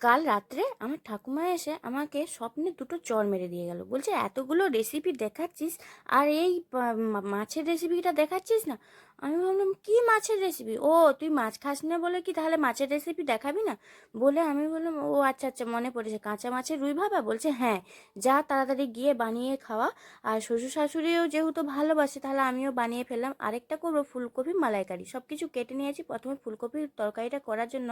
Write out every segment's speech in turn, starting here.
কাল রাত্রে আমার ঠাকুমা এসে আমাকে স্বপ্নে দুটো চর মেরে দিয়ে গেল। বলছে, এতগুলো রেসিপি দেখাচ্ছিস? আর এই মাছের রেসিপিটা দেখাচ্ছিস না? আমি ভাবলাম, কি মাছের রেসিপি ও, তুই মাছ খাস না বলে কি তাহলে মাছের রেসিপি দেখাবি না? বলে আমি বললাম, ও আচ্ছা আচ্ছা মনে পড়েছে। কাঁচা মাছের রুই ভাবা বলছে হ্যাঁ যা তাড়াতাড়ি গিয়ে বানিয়ে খাওয়া। আর শ্বশুর শাশুড়িও যেহেতু ভালোবাসে, তাহলে আমিও বানিয়ে ফেললাম। আরেকটা করব, ফুলকপি মালাইকারি। সব কিছু কেটে নিয়েছি। প্রথমে ফুলকপির তরকারিটা করার জন্য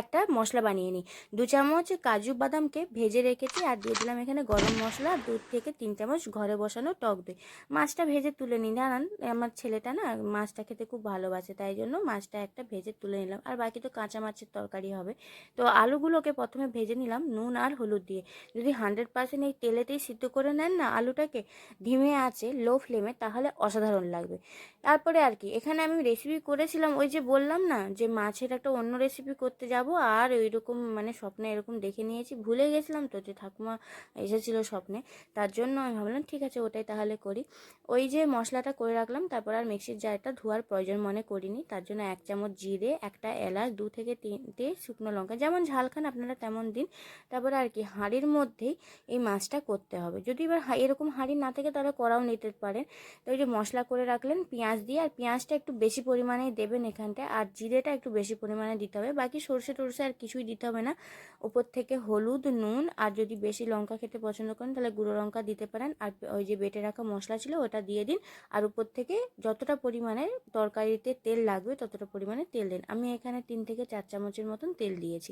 একটা মশলা বানিয়ে নিই। দু চামচ কাজু বাদামকে ভেজে রেখেছি আর দিয়ে দিলাম এখানে গরম মশলা। দুধ থেকে তিন চামচ ঘরে বসানো টক দই। মাছটা ভেজে তুলে নিই। জানান আমার ছেলেটা না মাছটা খেতে খুব ভালোবাসে, তাই জন্য মাছটা একটা ভেজে তুলে নিলাম। আর বাকি তো কাঁচা মাছের তরকারি হবে। তো আলুগুলোকে প্রথমে ভেজে নিলাম নুন আর হলুদ দিয়ে। যদি হান্ড্রেড পার্সেন্ট এই তেলেতেই সিদ্ধ করে নেন না আলুটাকে ধিমে আছে লো ফ্লেমে তাহলে অসাধারণ লাগবে। তারপরে আর কি, এখানে আমি রেসিপি করেছিলাম, ওই যে বললাম না, যে মাছের একটা অন্য রেসিপি করতে যাব, আর ওই রকম মানে স্বপ্নে এরকম দেখে নিয়েছি, ভুলে গেছিলাম তো যে ঠাকুমা এসেছিল স্বপ্নে, তার জন্য আমি ভাবলাম, ঠিক আছে, ওটাই তাহলে করি। ওই যে মশলাটা করে রাখলাম, তারপর আর মিক্সির জারটা ধোয়ার প্রয়োজন মনে করিনি। তার জন্য এক চামচ জিরে, একটা এলাচ, দু থেকে তিনটে শুকনো লঙ্কা, যেমন ঝাল খান আপনারা তেমন দিন। তারপরে আর কি, হাঁড়ির মধ্যেই এই মাছটা করতে হবে। যদি এবার এরকম হাঁড়ি না থাকে তাহলে করাও নিতে পারেন। তো ওই যে মশলা করে রাখলেন পেঁয়াজ দিয়ে, আর পেঁয়াজটা একটু বেশি পরিমাণেই দেবেন এখানটায়, আর জিরেটা একটু বেশি পরিমাণে দিতে হবে। বাকি সর্ষে টর্ষে আর কিছুই দিতে হবে না। ওপর থেকে হলুদ, নুন, আর যদি বেশি লঙ্কা খেতে পছন্দ করেন তাহলে গুঁড়ো লঙ্কা দিতে পারেন। আর ওই যে বেটে রাখা মশলা ছিল ওটা দিয়ে দিন। আর উপর থেকে যতটা পরিমাণে তরকারিতে তেল লাগবে, ততটা পরিমাণে তেল দিন। আমি এখানে তিন থেকে চার চামচের মতন তেল দিয়েছি।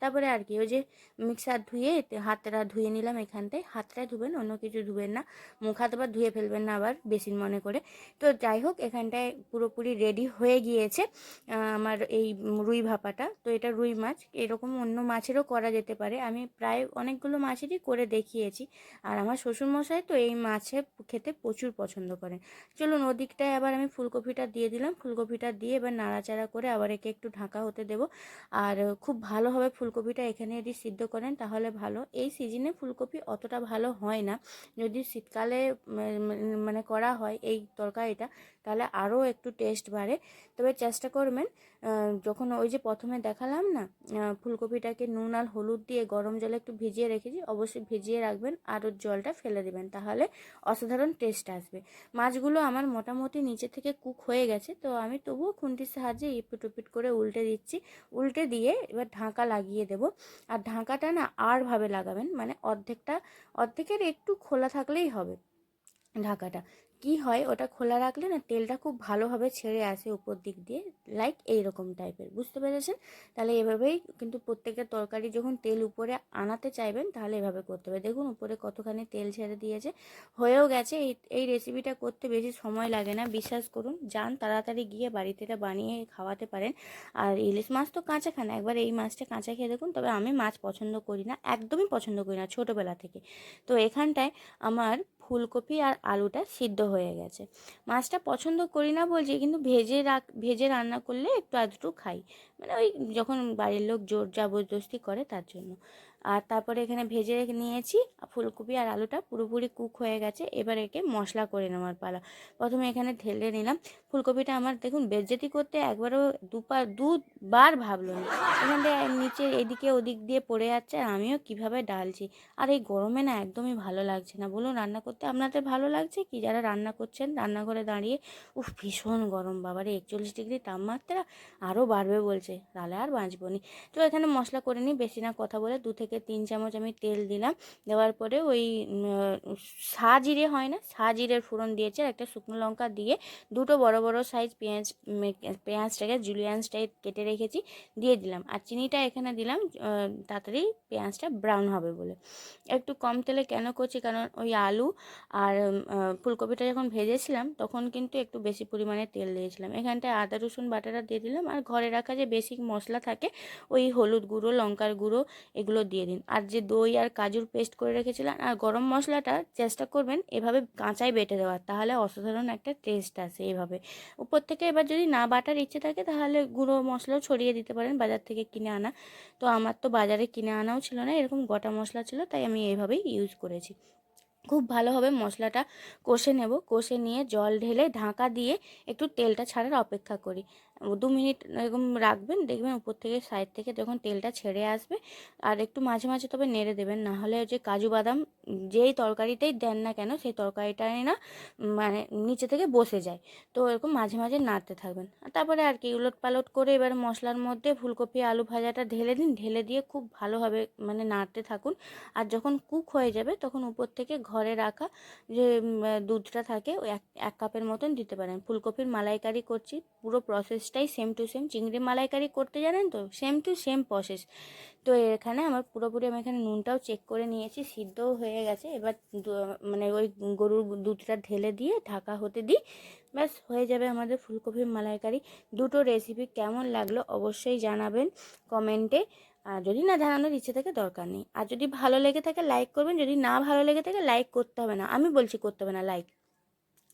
তারপরে আর কি, ওই যে মিক্সার ধুয়ে হাতটা ধুয়ে নিলাম এখানটায় হাতটা ধুবেন, অন্য কিছু ধুবেন না। মুখ হাত আবার ধুয়ে ফেলবেন না আবার বেসিন মনে করে। তো যাই হোক, এখানটায় পুরোপুরি রেডি হয়ে গিয়েছে আমার এই রুই ভাপাটা। তো এটা রুই মাছ, এরকম অন্য মাছেরও করা যেতে পারে। আমি প্রায় অনেকগুলো মাছেরই করে দেখিয়েছি। আর আমার শ্বশুরমশাই তো এই মাছে খেতে প্রচুর পছন্দ করেন। চলুন, ওদিকটায় আবার আমি ফুলকপিটা দিয়ে দিলাম। ফুলকপিটা দিয়ে এবার নাড়াচাড়া করে আবার একে একটু ঢাকা হতে দেব। আর খুব ভালোভাবে ফুলকপিটা এখানে যদি সিদ্ধ করেন তাহলে ভালো। এই সিজনে ফুলকপি অতটা ভালো হয় না। যদি শীতকালে মানে করা হয় এই তরকারিটা তাহলে আরও একটু টেস্ট বাড়ে। তবে চেষ্টা করবেন যখন ওই যে প্রথমে দেখালাম না ফুলকপিটাকে নুন আর হলুদ দিয়ে গরম জলে একটু ভিজিয়ে রেখেছি, অবশ্যই ভিজিয়ে রাখবেন আর জলটা ফেলে দেবেন। তাহলে অসাধারণ টেস্ট আসবে। মাছগুলো আমার মোটামুটি নিচে থেকে কুক হয়ে গেছে। তো আমি তবুও খুন্তির সাহায্যে ইপিট উপিট করে উল্টে দিচ্ছি। উল্টে দিয়ে এবার ঢাকা লাগিয়ে দেব। আর ঢাকাটা না আরভাবে লাগাবেন মানে অর্ধেকটা, অর্ধেকের একটু খোলা থাকলেই হবে ঢাকাটা। কি হয় ওটা খোলা রাখলে না তেলটা খুব ভালোভাবে ছেড়ে আসে উপর দিক দিয়ে লাইক এই রকম টাইপের বুঝতে পেরেছেন? তাহলে এভাবেই কিন্তু প্রত্যেকটা তরকারি যখন তেল উপরে আনাতে চাইবেন, তাহলে এভাবে করতে হবে। দেখুন উপরে কতখানি তেল ছেড়ে দিয়েছে, হয়েও গেছে। এই এই রেসিপিটা করতে বেশি সময় লাগে না, বিশ্বাস করুন। যান তাড়াতাড়ি গিয়ে বাড়িতে এটা বানিয়ে খাওয়াতে পারেন। আর ইলিশ মাছ তো কাঁচা খান একবার এই মাছটা কাঁচা খেয়ে দেখুন, তবে আমি মাছ পছন্দ করি না, একদমই পছন্দ করি না ছোটোবেলা থেকে। তো এখানটায় আমার ফুলকপি আর আলুটা সিদ্ধ হয়ে গেছে। মাছটা পছন্দ করি না বলছি, কিন্তু ভেজে রাখ, ভেজে রান্না করলে একটু আধটু খাই। মানে ওই যখন বাড়ির লোক জোর জবরদস্তি করে তার জন্য। আর তারপরে এখানে ভেজে নিয়েছি ফুলকপি আর আলুটা, পুরোপুরি কুক হয়ে গেছে। এবার একে মশলা করে নেওয়ার পালা। প্রথমে এখানে ঢেলে নিলাম। ফুলকপিটা আমার দেখুন বেজ্জেতি করতে একবারও দুবার দুবার ভাবলো না। এখানটা নিচে এদিকে ওদিক দিয়ে পড়ে যাচ্ছে আর আমিও কীভাবে ডালছি। আর এই গরমে না একদমই ভালো লাগছে না। বলুন রান্না করতে আপনাদের ভালো লাগছে কি? যারা রান্না করছেন রান্নাঘরে দাঁড়িয়ে, উফ, ভীষণ গরম। বাবারে, একচল্লিশ ডিগ্রি তাপমাত্রা আরও বাড়বে বলছে। তাহলে আর বাঁচবো নি। তো এখানে মশলা করে নিই, বেশি না, কথা বলে দু থেকে তিন চামচ আমি তেল দিলাম। দেওয়ার পরে ওই সা জিরে হয় না সা জিরের ফোড়ন দিয়েছে আর একটা শুকনো লঙ্কা দিয়ে দুটো বড় বড় সাইজ পেঁয়াজ পেঁয়াজটাকে জুলিয়ান স্টাইল কেটে রেখেছি, দিয়ে দিলাম। আর চিনিটা এখানে দিলাম তাড়াতাড়ি পেঁয়াজটা ব্রাউন হবে বলে। একটু কম তেলে কেন করছি? কারণ ওই আলু আর ফুলকপিটা যখন ভেজেছিলাম, তখন কিন্তু একটু বেশি পরিমাণে তেল দিয়েছিলাম। এখানটায় আদা, রসুন, বাটাটা দিয়ে দিলাম। আর ঘরে রাখা যে বেসিক মশলা থাকে, ওই হলুদ গুঁড়ো, লঙ্কার গুঁড়ো এগুলো দিয়ে দিন। আর যে দই আর কাজুর পেস্ট করে রেখেছিলাম, আর গরম মশলাটা চেষ্টা করবেন এভাবে কাঁচাই বেটে দেওয়ার, তাহলে অসাধারণ একটা টেস্ট আসে এভাবে। উপর থেকে এবার যদি না বাটার ইচ্ছে থাকে, তাহলে গুঁড়ো মশলাও ছড়িয়ে দিতে পারেন বাজার থেকে কিনে আনা। তো আমার তো বাজারে কিনে আনাও ছিল না, এরকম গোটা মশলা ছিল, তাই আমি এইভাবেই ইউজ করেছি। খুব ভালোভাবে মশলাটা কষে নেব, কষে নিয়ে জল ঢেলে ঢাকা দিয়ে একটু তেলটা ছাড়ার অপেক্ষা করি। দু মিনিট এরকম রাখবেন, দেখবেন উপর থেকে সাইড থেকে যখন তেলটা ছেড়ে আসবে, আর একটু মাঝে মাঝে তবে নেড়ে দেবেন। না হলে যে কাজু বাদাম যেই তরকারিতেই দেন না কেন, সেই তরকারিটাই না মানে নিচে থেকে বসে যায়। তো এরকম মাঝে মাঝে নাড়তে থাকবেন। তারপরে আর কি উলট পালট করে এবার মশলার মধ্যে ফুলকপি, আলু ভাজাটা ঢেলে দিন। ঢেলে দিয়ে খুব ভালোভাবে মানে নাড়তে থাকুন। আর যখন কুক হয়ে যাবে, তখন উপর থেকে ঘরে রাখা যে দুধটা থাকে, ওই এক কাপের মতন দিতে পারেন। ফুলকপির মালাইকারি করছি, পুরো প্রসেসটাই সেম টু সেম চিংড়ি মালাইকারি করতে জানেন তো? সেম টু সেম প্রসেস তো এখানে আমার পুরোপুরি আমি এখানে নুনটাও চেক করে নিয়েছি, সিদ্ধও হয়ে গেছে। এবার মানে ওই গরুর দুধটা ঢেলে দিয়ে ঢাকা হতে দিই। ব্যাস, হয়ে যাবে আমাদের ফুলকপির মালাইকারি। দুটো রেসিপি কেমন লাগল অবশ্যই জানাবেন কমেন্টে। আর যদি না জানানোর ইচ্ছে থাকে, দরকার নেই। আর যদি ভালো লেগে থাকে লাইক করবেন। যদি না ভালো লেগে থাকে লাইক করতে হবে না। আমি বলছি করতে হবে না লাইক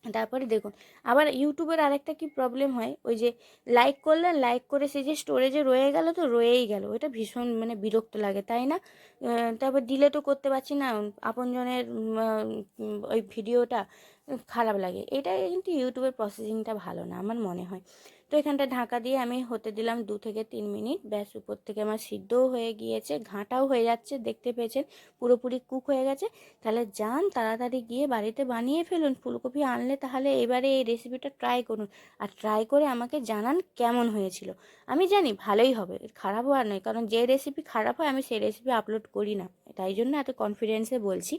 তারপরে দেখুন, আবার ইউটিউবের আরেকটা কি প্রবলেম হয়? ওই যে লাইক করলে লাইক করে সে যে স্টোরেজে রয়ে গেল তো রয়েই গেল। ওটা ভীষণ মানে বিরক্ত লাগে, তাই না? তারপর ডিলেটও করতে পারছি না, আপনজনের ওই ভিডিওটা খারাপ লাগে। এটা কিন্তু ইউটিউবের প্রসেসিংটা ভালো না, আমার মনে হয়। তো এখানটা ঢাকা দিয়ে আমি হতে দিলাম দু থেকে তিন মিনিট। ব্যাস, উপর থেকে আমার সিদ্ধও হয়ে গিয়েছে, ঘাঁটাও হয়ে যাচ্ছে, দেখতে পেয়েছেন? পুরোপুরি কুক হয়ে গেছে। তাহলে যান, তাড়াতাড়ি গিয়ে বাড়িতে বানিয়ে ফেলুন। ফুলকপি আনলে তাহলে এবারে এই রেসিপিটা ট্রাই করুন। আর ট্রাই করে আমাকে জানান কেমন হয়েছিল। আমি জানি ভালোই হবে খারাপ হওয়ার নয়, কারণ যে রেসিপি খারাপ হয়, আমি সেই রেসিপি আপলোড করি না। তাই জন্য এত কনফিডেন্সে বলছি।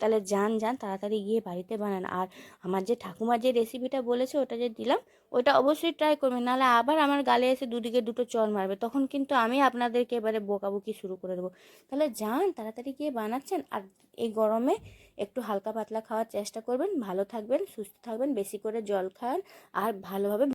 তাহলে যান যান, তাড়াতাড়ি গিয়ে বাড়িতে বানান। আর আমার যে ঠাকুমা যে রেসিপিটা বলেছে, ওটা যে দিলাম ওটা অবশ্যই ট্রাই করবেন। নাহলে আবার আমার গালে এসে দুদিকে দুটো চর মারবে। তখন কিন্তু আমি আপনাদেরকে এবারে বকাবকি শুরু করে দেবো। তাহলে যান, তাড়াতাড়ি গিয়ে বানাচ্ছেন। আর এই গরমে একটু হালকা পাতলা খাওয়ার চেষ্টা করবেন। ভালো থাকবেন, সুস্থ থাকবেন, বেশি করে জল খান। আর ভালোভাবে